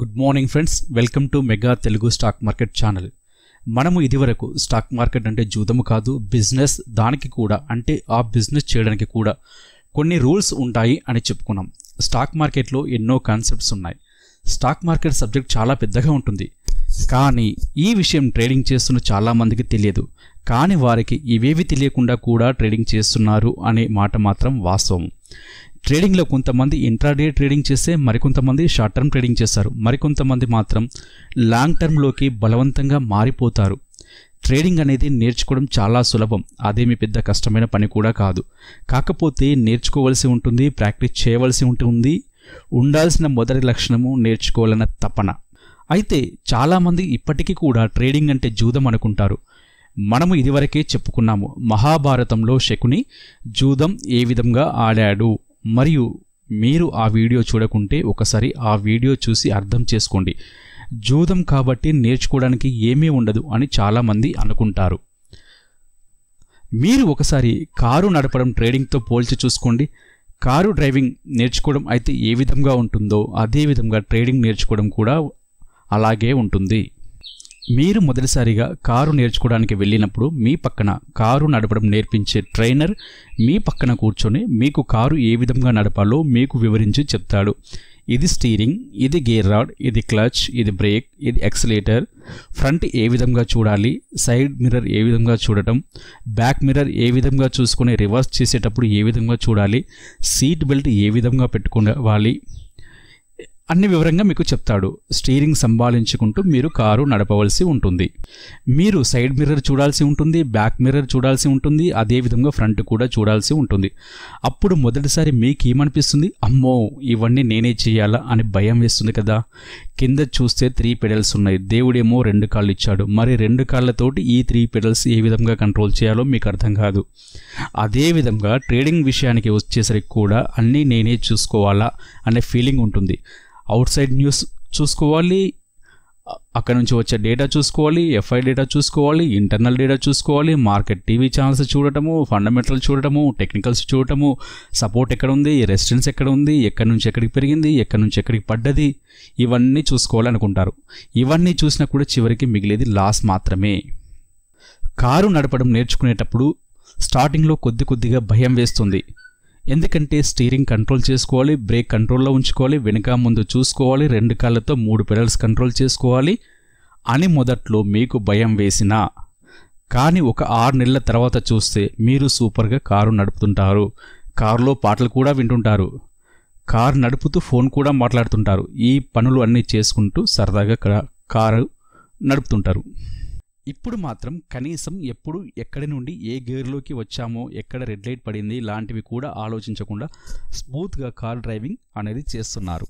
Good morning friends. Welcome to mega Telugu stock market channel. మనము ఇదివరకు stock market అంటే జూదము కాదు బిజినెస్ దానికి కూడా అంటే ఆ బిజినెస్ చేయడానికి కూడా కొన్ని రూల్స్ ఉంటాయి అని చెప్పుకున్నాం. స్టాక్ మార్కెట్లో ఎన్నో కాన్సెప్ట్స్ ఉన్నాయి. స్టాక్ మార్కెట్ సబ్జెక్ట్ చాలా పెద్దగా ఉంటుంది. కానీ ఈ విషయం ట్రేడింగ్ చేస్తున్న చాలామందికి తెలియదు. కానీ వారికి ఇవేవి తెలియకుండా కూడా ట్రేడింగ్ చేస్తున్నారు అనే మాట మాత్రం వాస్తవం. ట్రేడింగ్లో కొంతమంది ఇంట్రాడే ట్రేడింగ్ చేస్తే మరికొంతమంది షార్ట్ టర్మ్ ట్రేడింగ్ చేస్తారు. మరికొంతమంది మాత్రం లాంగ్ టర్మ్లోకి బలవంతంగా మారిపోతారు. ట్రేడింగ్ అనేది నేర్చుకోవడం చాలా సులభం. అదేమి పెద్ద కష్టమైన పని కూడా కాదు. కాకపోతే నేర్చుకోవలసి ఉంటుంది ప్రాక్టీస్ చేయవలసి ఉంటుంది ఉండాల్సిన మొదటి లక్షణము నేర్చుకోవాలన్న తపన. అయితే చాలామంది ఇప్పటికీ కూడా ట్రేడింగ్ అంటే జూదం అనుకుంటారు. మనము ఇదివరకే చెప్పుకున్నాము మహాభారతంలో శకుని జూదం ఏ విధంగా ఆడాడు? మరియు మీరు ఆ వీడియో చూడకుంటే ఒకసారి ఆ వీడియో చూసి అర్థం చేసుకోండి. జూదం కాబట్టి నేర్చుకోవడానికి ఏమీ ఉండదు అని చాలామంది అనుకుంటారు. మీరు ఒకసారి కారు నడపడం ట్రేడింగ్తో పోల్చి చూసుకోండి. కారు డ్రైవింగ్ నేర్చుకోవడం అయితే ఏ విధంగా ఉంటుందో అదే విధంగా ట్రేడింగ్ నేర్చుకోవడం కూడా అలాగే ఉంటుంది. మీరు మొదటిసారిగా కారు నేర్చుకోవడానికి వెళ్ళినప్పుడు మీ పక్కన కారు నడపడం నేర్పించే ట్రైనర్ మీ పక్కన కూర్చొని మీకు కారు ఏ విధంగా నడపాలో మీకు వివరించి చెప్తాడు. ఇది స్టీరింగ్ ఇది గేర్ రాడ్ ఇది క్లచ్ ఇది బ్రేక్ ఇది ఎక్సలేటర్ ఫ్రంట్ ఏ విధంగా చూడాలి సైడ్ మిర్రర్ ఏ విధంగా చూడటం బ్యాక్ మిర్రర్ ఏ విధంగా చూసుకొని రివర్స్ చేసేటప్పుడు ఏ విధంగా చూడాలి సీట్ బెల్ట్ ఏ విధంగా పెట్టుకోవాలి అన్ని వివరంగా మీకు చెప్తాడు. స్టీరింగ్ సంభాళించుకుంటూ మీరు కారు నడపవలసి ఉంటుంది. మీరు సైడ్ మిర్రర్ చూడాల్సి ఉంటుంది బ్యాక్ మిర్రర్ చూడాల్సి ఉంటుంది అదేవిధంగా ఫ్రంట్ కూడా చూడాల్సి ఉంటుంది. అప్పుడు మొదటిసారి మీకు ఏమనిపిస్తుంది అమ్మో ఇవన్నీ నేనే చేయాలా అని భయం వేస్తుంది కదా. కింద చూస్తే త్రీ పెడల్స్ ఉన్నాయి. దేవుడేమో రెండు కాళ్ళు ఇచ్చాడు. మరి రెండు కాళ్ళతోటి ఈ త్రీ పెడల్స్ ఏ విధంగా కంట్రోల్ చేయాలో మీకు అర్థం కాదు. అదేవిధంగా ట్రేడింగ్ విషయానికి వచ్చేసరికి కూడా అన్నీ నేనే చూసుకోవాలా అనే ఫీలింగ్ ఉంటుంది. అవుట్ సైడ్ న్యూస్ చూసుకోవాలి అక్కడ నుంచి వచ్చే డేటా చూసుకోవాలి ఎఫ్ఐ డేటా చూసుకోవాలి ఇంటర్నల్ డేటా చూసుకోవాలి మార్కెట్ టీవీ ఛానల్స్ చూడటము ఫండమెంటల్ చూడటము టెక్నికల్స్ చూడటము సపోర్ట్ ఎక్కడ ఉంది రెసిస్టెన్స్ ఎక్కడ ఉంది ఎక్కడి నుంచి ఎక్కడికి పెరిగింది ఎక్కడి నుంచి ఎక్కడికి పడ్డది ఇవన్నీ చూసుకోవాలనుకుంటారు. ఇవన్నీ చూసినా కూడా చివరికి మిగిలేది లాస్ మాత్రమే. కారు నడపడం నేర్చుకునేటప్పుడు స్టార్టింగ్లో కొద్ది కొద్దిగా భయం వేస్తుంది. ఎందుకంటే స్టీరింగ్ కంట్రోల్ చేసుకోవాలి బ్రేక్ కంట్రోల్లో ఉంచుకోవాలి వెనుక ముందు చూసుకోవాలి రెండు కాళ్ళతో మూడు పెడల్స్ కంట్రోల్ చేసుకోవాలి అని మొదట్లో మీకు భయం వేసినా కానీ ఒక ఆరు నెలల తర్వాత చూస్తే మీరు సూపర్గా కారు నడుపుతుంటారు. కారులో పాటలు కూడా వింటుంటారు. కారు నడుపుతూ ఫోన్ కూడా మాట్లాడుతుంటారు. ఈ పనులు అన్నీ చేసుకుంటూ సరదాగా కారు నడుపుతుంటారు. ఇప్పుడు మాత్రం కనీసం ఎప్పుడు ఎక్కడి నుండి ఏ గేర్లోకి వచ్చామో ఎక్కడ రెడ్ లైట్ పడింది లాంటివి కూడా ఆలోచించకుండా స్మూత్గా కార్ డ్రైవింగ్ అనేది చేస్తున్నారు.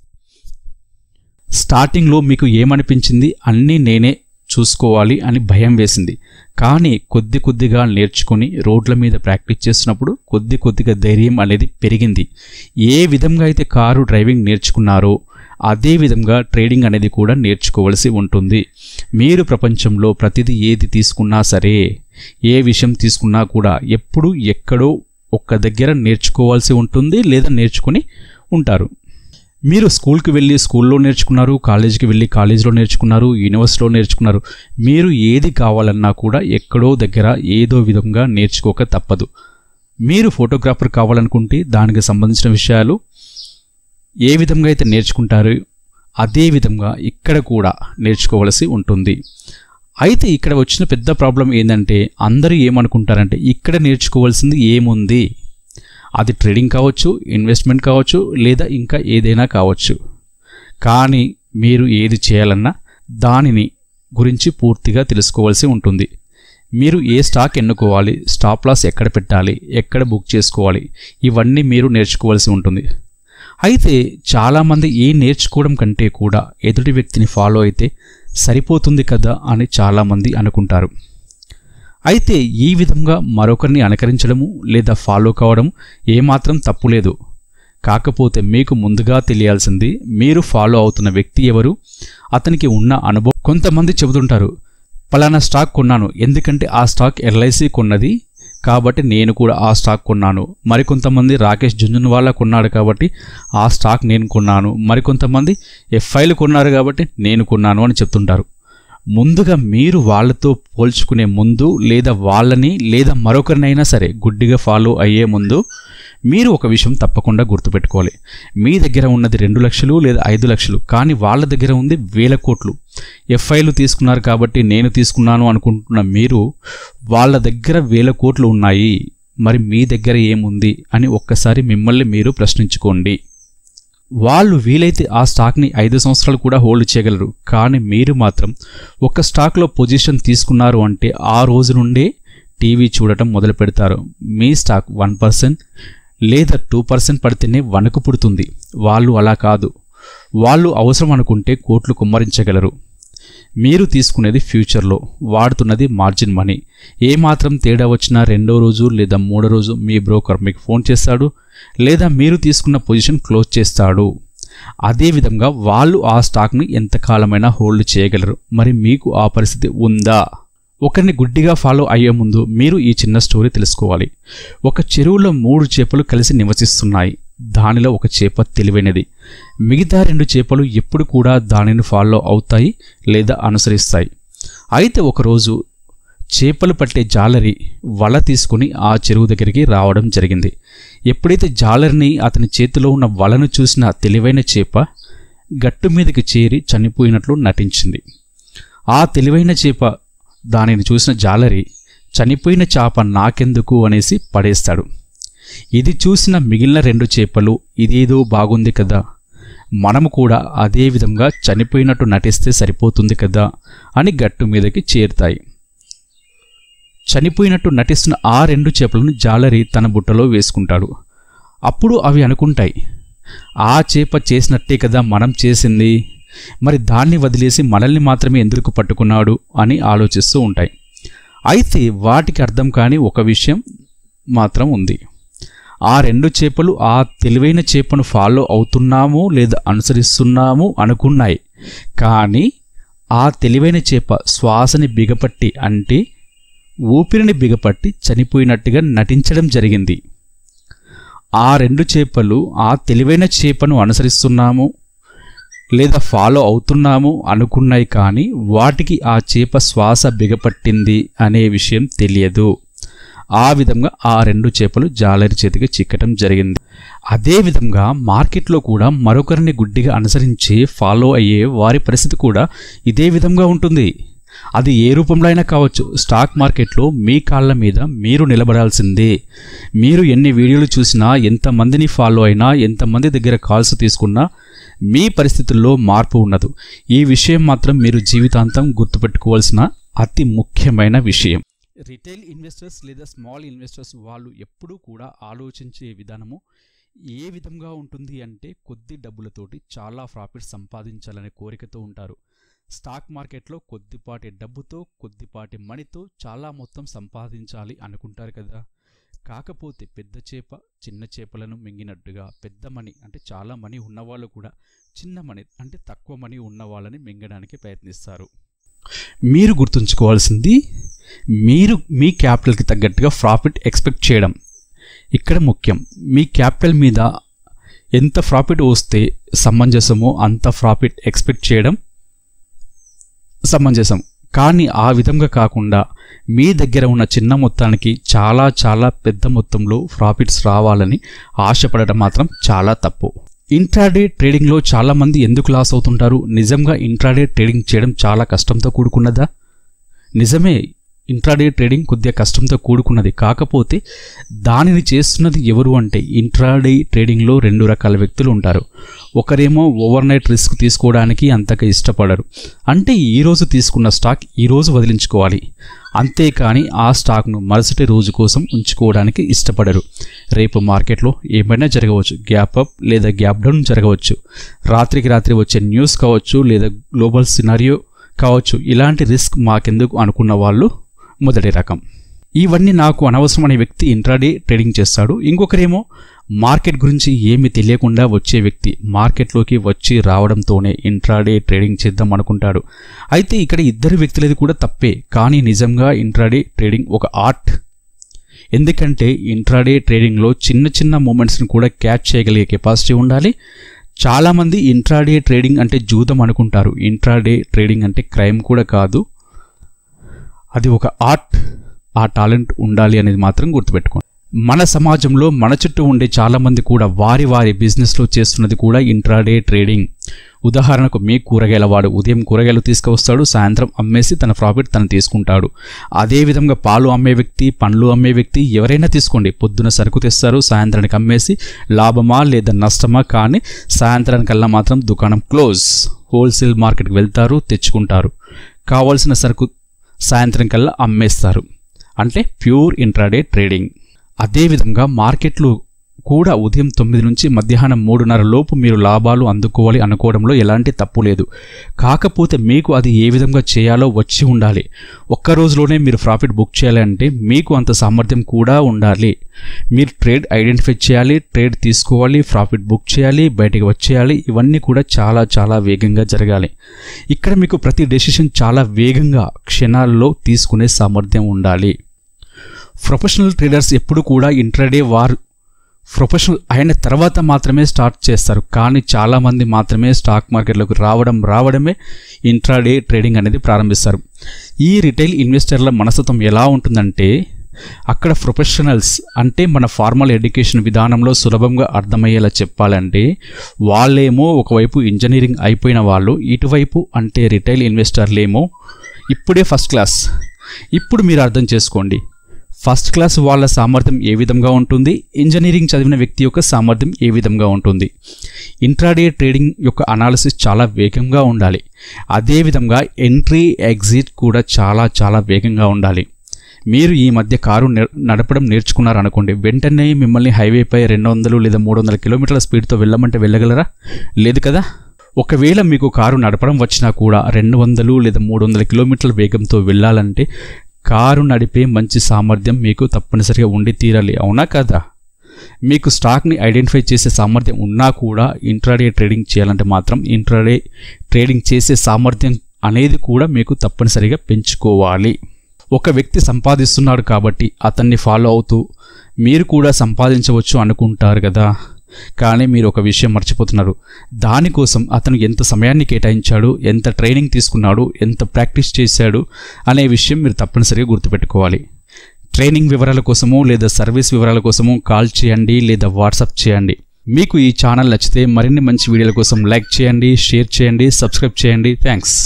స్టార్టింగ్లో మీకు ఏమనిపించింది? అన్నీ నేనే చూసుకోవాలి అని భయం వేసింది. కానీ కొద్ది కొద్దిగా నేర్చుకుని రోడ్ల మీద ప్రాక్టీస్ చేస్తున్నప్పుడు కొద్ది కొద్దిగా ధైర్యం అనేది పెరిగింది. ఏ విధంగా అయితే కారు డ్రైవింగ్ నేర్చుకున్నారో అదేవిధంగా ట్రేడింగ్ అనేది కూడా నేర్చుకోవలసి ఉంటుంది. మీరు ప్రపంచంలో ప్రతిదీ ఏది తీసుకున్నా సరే ఏ విషయం తీసుకున్నా కూడా ఎప్పుడు ఎక్కడో ఒక్క దగ్గర నేర్చుకోవాల్సి ఉంటుంది లేదా నేర్చుకుని ఉంటారు. మీరు స్కూల్కి వెళ్ళి స్కూల్లో నేర్చుకున్నారు కాలేజీకి వెళ్ళి కాలేజీలో నేర్చుకున్నారు యూనివర్సిటీలో నేర్చుకున్నారు. మీరు ఏది కావాలన్నా కూడా ఎక్కడో దగ్గర ఏదో విధంగా నేర్చుకోక తప్పదు. మీరు ఫోటోగ్రాఫర్ కావాలనుకుంటే దానికి సంబంధించిన విషయాలు ఏ విధంగా అయితే నేర్చుకుంటారో అదే విధంగా ఇక్కడ కూడా నేర్చుకోవలసి ఉంటుంది. అయితే ఇక్కడ వచ్చిన పెద్ద ప్రాబ్లం ఏంటంటే అందరూ ఏమనుకుంటారంటే ఇక్కడ నేర్చుకోవాల్సింది ఏముంది? అది ట్రేడింగ్ కావచ్చు ఇన్వెస్ట్మెంట్ కావచ్చు లేదా ఇంకా ఏదైనా కావచ్చు. కానీ మీరు ఏది చేయాలన్నా దానిని గురించి పూర్తిగా తెలుసుకోవాల్సి ఉంటుంది. మీరు ఏ స్టాక్ ఎన్నుకోవాలి స్టాప్ లాస్ ఎక్కడ పెట్టాలి ఎక్కడ బుక్ చేసుకోవాలి ఇవన్నీ మీరు నేర్చుకోవాల్సి ఉంటుంది. అయితే చాలామంది ఏం నేర్చుకోవడం కంటే కూడా ఎదుటి వ్యక్తిని ఫాలో అయితే సరిపోతుంది కదా అని చాలామంది అనుకుంటారు. అయితే ఈ విధంగా మరొకరిని అనుకరించడము లేదా ఫాలో కావడం ఏమాత్రం తప్పులేదు కాకపోతే మీకు ముందుగా తెలియాల్సింది మీరు ఫాలో అవుతున్న వ్యక్తి ఎవరు? అతనికి ఉన్న అనుభవం. కొంతమంది చెబుతుంటారు పలానా స్టాక్ కొన్నాను ఎందుకంటే ఆ స్టాక్ ఎల్ఐసి కొన్నది కాబట్టి నేను కూడా ఆ స్టాక్ కొన్నాను. మరికొంతమంది రాకేష్ జుంజున్వాలా కొన్నాడు కాబట్టి ఆ స్టాక్ నేను కొన్నాను. మరికొంతమంది ఎఫ్ఐలు కొన్నారు కాబట్టి నేను కొన్నాను అని చెప్తుంటారు. ముందుగా మీరు వాళ్ళతో పోల్చుకునే ముందు లేదా వాళ్ళని లేదా మరొకరినైనా సరే గుడ్డిగా ఫాలో అయ్యే ముందు మీరు ఒక విషయం తప్పకుండా గుర్తుపెట్టుకోవాలి. మీ దగ్గర ఉన్నది రెండు లక్షలు లేదా ఐదు లక్షలు కానీ వాళ్ళ దగ్గర ఉంది వేల కోట్లు. ఎఫ్ఐలు తీసుకున్నారు కాబట్టి నేను తీసుకున్నాను అనుకుంటున్న మీరు వాళ్ళ దగ్గర వేల కోట్లు ఉన్నాయి మరి మీ దగ్గర ఏముంది అని ఒక్కసారి మిమ్మల్ని మీరు ప్రశ్నించుకోండి. వాళ్ళు వీలైతే ఆ స్టాక్ని ఐదు సంవత్సరాలు కూడా హోల్డ్ చేయగలరు కానీ మీరు మాత్రం ఒక స్టాక్లో పొజిషన్ తీసుకున్నారు అంటే ఆ రోజు నుండే టీవీ చూడటం మొదలు పెడతారు మీ స్టాక్ వన్ పర్సెంట్ లేదా టూ పర్సెంట్ పడితేనే వణుకు పుడుతుంది. వాళ్ళు అలా కాదు. వాళ్ళు అవసరం అనుకుంటే కోట్లు కుమ్మరించగలరు. మీరు తీసుకునేది ఫ్యూచర్లో. వాడుతున్నది మార్జిన్ మనీ. ఏమాత్రం తేడా వచ్చినా రెండో రోజు లేదా మూడో రోజు మీ బ్రోకర్ మీకు ఫోన్ చేస్తాడు లేదా మీరు తీసుకున్న పొజిషన్ క్లోజ్ చేస్తాడు. అదేవిధంగా వాళ్ళు ఆ స్టాక్ని ఎంతకాలమైనా హోల్డ్ చేయగలరు. మరి మీకు ఆ పరిస్థితి ఉందా? ఒకరిని గుడ్డిగా ఫాలో అయ్యే ముందు మీరు ఈ చిన్న స్టోరీ తెలుసుకోవాలి. ఒక చెరువులో మూడు చేపలు కలిసి నివసిస్తున్నాయి. దానిలో ఒక చేప తెలివైనది. మిగతా రెండు చేపలు ఎప్పుడు కూడా దానిని ఫాలో అవుతాయి లేదా అనుసరిస్తాయి. అయితే ఒకరోజు చేపలు పట్టే జాలరి వల తీసుకుని ఆ చెరువు దగ్గరికి రావడం జరిగింది. ఎప్పుడైతే జాలరిని అతని చేతిలో ఉన్న వలను చూసిన తెలివైన చేప గట్టు మీదకి చేరి చనిపోయినట్లు నటించింది. ఆ తెలివైన చేప దానిని చూసిన జాలరి చనిపోయిన చేప నాకెందుకు? అనేసి పడేస్తాడు. ఇది చూసిన మిగిలిన రెండు చేపలు ఇదేదో బాగుంది కదా. మనము కూడా అదే విధంగా చనిపోయినట్టు నటిస్తే సరిపోతుంది కదా అని గట్టు మీదకి చేరుతాయి. చనిపోయినట్టు నటిస్తున్న ఆ రెండు చేపలను జాలరి తన బుట్టలో వేసుకుంటాడు. అప్పుడు అవి అనుకుంటాయి ఆ చేప చేసినట్టే కదా మనం చేసింది. మరి దాన్ని వదిలేసి మనల్ని మాత్రమే ఎందుకు పట్టుకున్నాడు అని ఆలోచిస్తూ ఉంటాయి. అయితే వాటికి అర్థం కాని ఒక విషయం మాత్రం ఉంది. ఆ రెండు చేపలు ఆ తెలివైన చేపను ఫాలో అవుతున్నాము లేదా అనుసరిస్తున్నాము అనుకున్నాయి. కానీ ఆ తెలివైన చేప శ్వాసని బిగపట్టి అంటే ఊపిరిని బిగపట్టి చనిపోయినట్టుగా నటించడం జరిగింది. ఆ రెండు చేపలు ఆ తెలివైన చేపను అనుసరిస్తున్నాము లేదా ఫాలో అవుతున్నాము అనుకున్నాయి కానీ వాటికి ఆ చేప శ్వాస బిగపట్టింది అనే విషయం తెలియదు. ఆ విధంగా ఆ రెండు చేపలు జాలరి చేతికి చిక్కటం జరిగింది. అదేవిధంగా మార్కెట్లో కూడా మరొకరిని గుడ్డిగా అనుసరించి ఫాలో అయ్యే వారి పరిస్థితి కూడా ఇదే విధంగా ఉంటుంది. అది ఏ రూపంలో అయినా కావచ్చు. స్టాక్ మార్కెట్లో మీ కాళ్ళ మీద మీరు నిలబడాల్సిందే. మీరు ఎన్ని వీడియోలు చూసినా ఎంతమందిని ఫాలో అయినా ఎంతమంది దగ్గర కాల్స్ తీసుకున్నా మీ పరిస్థితుల్లో మార్పు ఉండదు ఈ విషయం మాత్రం మీరు జీవితాంతం గుర్తుపెట్టుకోవాల్సిన అతి ముఖ్యమైన విషయం. రిటైల్ ఇన్వెస్టర్స్ లేదా స్మాల్ ఇన్వెస్టర్స్ వాళ్ళు ఎప్పుడూ కూడా ఆలోచించే విధానము ఏ విధంగా ఉంటుంది అంటే కొద్ది డబ్బులతోటి చాలా ప్రాఫిట్ సంపాదించాలనే కోరికతో ఉంటారు. స్టాక్ మార్కెట్లో కొద్దిపాటి డబ్బుతో కొద్దిపాటి మనీతో చాలా మొత్తం సంపాదించాలి అనుకుంటారు కదా. కాకపోతే పెద్ద చేప చిన్న చేపలను మింగినట్టుగా పెద్ద మనీ అంటే చాలా మనీ ఉన్నవాళ్ళు కూడా చిన్న మనీ అంటే తక్కువ మనీ ఉన్న వాళ్ళని మింగడానికి ప్రయత్నిస్తారు. మీరు గుర్తుంచుకోవాల్సింది మీరు మీ క్యాపిటల్కి తగ్గట్టుగా ప్రాఫిట్ ఎక్స్పెక్ట్ చేయడం ఇక్కడ ముఖ్యం. మీ క్యాపిటల్ మీద ఎంత ప్రాఫిట్ వస్తే సమంజసమో అంత ప్రాఫిట్ ఎక్స్పెక్ట్ చేయడం సమంజసం. కానీ ఆ విధంగా కాకుండా మీ దగ్గర ఉన్న చిన్న మొత్తానికి చాలా చాలా పెద్ద మొత్తంలో ప్రాఫిట్స్ రావాలని ఆశపడటం మాత్రం చాలా తప్పు. ఇంట్రాడే ట్రేడింగ్లో చాలామంది ఎందుకు లాస్ అవుతుంటారు? నిజంగా ఇంట్రాడే ట్రేడింగ్ చేయడం చాలా కష్టంతో కూడుకున్నదా? నిజమే ఇంట్రాడే ట్రేడింగ్ కొద్దిగా కష్టంతో కూడుకున్నది. కాకపోతే దానిని చేస్తున్నది ఎవరు అంటే ఇంట్రాడే ట్రేడింగ్లో రెండు రకాల వ్యక్తులు ఉంటారు. ఒకరేమో ఓవర్ నైట్ రిస్క్ తీసుకోవడానికి అంతగా ఇష్టపడరు. అంటే ఈరోజు తీసుకున్న స్టాక్ ఈరోజు వదిలించుకోవాలి. అంతేకాని ఆ స్టాక్ను మరుసటి రోజు కోసం ఉంచుకోవడానికి ఇష్టపడరు. రేపు మార్కెట్లో ఏమైనా జరగవచ్చు. గ్యాప్ అప్ లేదా గ్యాప్ డౌన్ జరగవచ్చు. రాత్రికి రాత్రి వచ్చే న్యూస్ కావచ్చు లేదా గ్లోబల్ సినారియో కావచ్చు. ఇలాంటి రిస్క్ మాకెందుకు అనుకున్న వాళ్ళు మొదటి రకం. ఇవన్నీ నాకు అనవసరమైన వ్యక్తి ఇంట్రాడే ట్రేడింగ్ చేస్తాడు. ఇంకొకరేమో మార్కెట్ గురించి ఏమి తెలియకుండా వచ్చే వ్యక్తి మార్కెట్లోకి వచ్చి రావడంతోనే ఇంట్రాడే ట్రేడింగ్ చేద్దాం అనుకుంటాడు. అయితే ఇక్కడ ఇద్దరు వ్యక్తులది కూడా తప్పే. కానీ నిజంగా ఇంట్రాడే ట్రేడింగ్ ఒక ఆర్ట్ ఎందుకంటే ఇంట్రాడే ట్రేడింగ్లో చిన్న చిన్న మూమెంట్స్ని కూడా క్యాచ్ చేయగలిగే కెపాసిటీ ఉండాలి. చాలామంది ఇంట్రాడే ట్రేడింగ్ అంటే జూదం అనుకుంటారు. ఇంట్రాడే ట్రేడింగ్ అంటే క్రైమ్ కూడా కాదు. అది ఒక ఆర్ట్ ఆ టాలెంట్ ఉండాలి అనేది మాత్రం గుర్తుపెట్టుకోండి. మన సమాజంలో మన చుట్టూ ఉండే చాలామంది కూడా వారి వారి బిజినెస్లో చేస్తున్నది కూడా ఇంట్రాడే ట్రేడింగ్ ఉదాహరణకు మీ కూరగాయల వాడు ఉదయం కూరగాయలు తీసుకువస్తాడు సాయంత్రం అమ్మేసి తన ప్రాఫిట్ తను తీసుకుంటాడు. అదేవిధంగా పాలు అమ్మే వ్యక్తి పండ్లు అమ్మే వ్యక్తి ఎవరైనా తీసుకోండి. పొద్దున సరుకు తెస్తారు సాయంత్రానికి అమ్మేసి లాభమా లేదా నష్టమా కానీ సాయంత్రానికల్లా మాత్రం దుకాణం క్లోజ్ హోల్సేల్ మార్కెట్కి వెళ్తారు తెచ్చుకుంటారు. కావాల్సిన సరుకు సాయంత్రం కల్లా అమ్మేస్తారు. అంటే ప్యూర్ ఇంట్రాడే ట్రేడింగ్. అదేవిధంగా మార్కెట్లు కూడా ఉదయం తొమ్మిది నుంచి మధ్యాహ్నం మూడున్నర లోపు మీరు లాభాలు అందుకోవాలి అనుకోవడంలో ఎలాంటి తప్పు లేదు. కాకపోతే మీకు అది ఏ విధంగా చేయాలో వచ్చి ఉండాలి. ఒక్క రోజులోనే మీరు ప్రాఫిట్ బుక్ చేయాలంటే మీకు అంత సామర్థ్యం కూడా ఉండాలి. మీరు ట్రేడ్ ఐడెంటిఫై చేయాలి ట్రేడ్ తీసుకోవాలి ప్రాఫిట్ బుక్ చేయాలి బయటకు వచ్చేయాలి ఇవన్నీ కూడా చాలా చాలా వేగంగా జరగాలి. ఇక్కడ మీకు ప్రతి డెసిషన్ చాలా వేగంగా క్షణాల్లో తీసుకునే సామర్థ్యం ఉండాలి. ప్రొఫెషనల్ ట్రేడర్స్ ఎప్పుడు కూడా ఇంట్రాడే వారు ప్రొఫెషనల్ అయిన తర్వాత మాత్రమే స్టార్ట్ చేస్తారు. కానీ చాలామంది మాత్రమే స్టాక్ మార్కెట్లోకి రావడం రావడమే ఇంట్రాడే ట్రేడింగ్ అనేది ప్రారంభిస్తారు. ఈ రిటైల్ ఇన్వెస్టర్ల మనస్తత్వం ఎలా ఉంటుందంటే అక్కడ ప్రొఫెషనల్స్ అంటే మన ఫార్మల్ ఎడ్యుకేషన్ విధానంలో సులభంగా అర్థమయ్యేలా చెప్పాలంటే వాళ్ళేమో ఒకవైపు ఇంజనీరింగ్ అయిపోయిన వాళ్ళు ఇటువైపు అంటే రిటైల్ ఇన్వెస్టర్లేమో ఇప్పుడే ఫస్ట్ క్లాస్ ఇప్పుడు మీరు అర్థం చేసుకోండి. ఫస్ట్ క్లాస్ వాళ్ళ సామర్థ్యం ఏ విధంగా ఉంటుంది? ఇంజనీరింగ్ చదివిన వ్యక్తి యొక్క సామర్థ్యం ఏ విధంగా ఉంటుంది? ఇంట్రాడే ట్రేడింగ్ యొక్క అనాలిసిస్ చాలా వేగంగా ఉండాలి. అదేవిధంగా ఎంట్రీ ఎగ్జిట్ కూడా చాలా చాలా వేగంగా ఉండాలి. మీరు ఈ మధ్య కారు నడపడం నేర్చుకున్నారనుకోండి వెంటనే మిమ్మల్ని హైవేపై రెండు వందలు లేదా మూడు వందల కిలోమీటర్ల స్పీడ్తో వెళ్ళమంటే వెళ్ళగలరా? లేదు కదా? ఒకవేళ మీకు కారు నడపడం వచ్చినా కూడా రెండు వందలు లేదా మూడు వందల కిలోమీటర్ల వేగంతో వెళ్ళాలంటే కారు నడిపే మంచి సామర్థ్యం మీకు తప్పనిసరిగా ఉండి తీరాలి అవునా కదా? మీకు స్టాక్ని ఐడెంటిఫై చేసే సామర్థ్యం ఉన్నా కూడా ఇంట్రాడే ట్రేడింగ్ చేయాలంటే మాత్రం ఇంట్రాడే ట్రేడింగ్ చేసే సామర్థ్యం అనేది కూడా మీకు తప్పనిసరిగా పెంచుకోవాలి. ఒక వ్యక్తి సంపాదిస్తున్నాడు కాబట్టి అతన్ని ఫాలో అవుతూ మీరు కూడా సంపాదించవచ్చు అనుకుంటారు కదా. కానీ మీరు ఒక విషయం మర్చిపోతున్నారు. దానికోసం అతను ఎంత సమయాన్ని కేటాయించాడు ఎంత ట్రైనింగ్ తీసుకున్నాడు ఎంత ప్రాక్టీస్ చేశాడు అనే విషయం మీరు తప్పనిసరిగా గుర్తుపెట్టుకోవాలి. ట్రైనింగ్ వివరాల కోసము లేదా సర్వీస్ వివరాల కోసము కాల్ చేయండి లేదా వాట్సాప్ చేయండి. మీకు ఈ ఛానల్ నచ్చితే మరిన్ని మంచి వీడియోల కోసం లైక్ చేయండి షేర్ చేయండి సబ్స్క్రైబ్ చేయండి. థ్యాంక్స్.